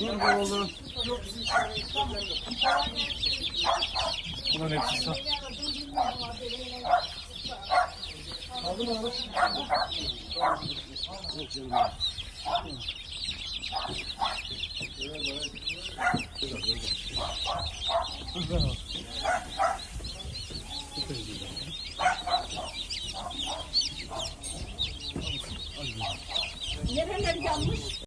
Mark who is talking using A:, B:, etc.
A: Dur oğlum.
B: Yok bizim Bunların hepsi
A: sağ. Aldın
B: mı abi? Yok canım. Güzel abi. Çok güzel.
A: Nereler yanmış?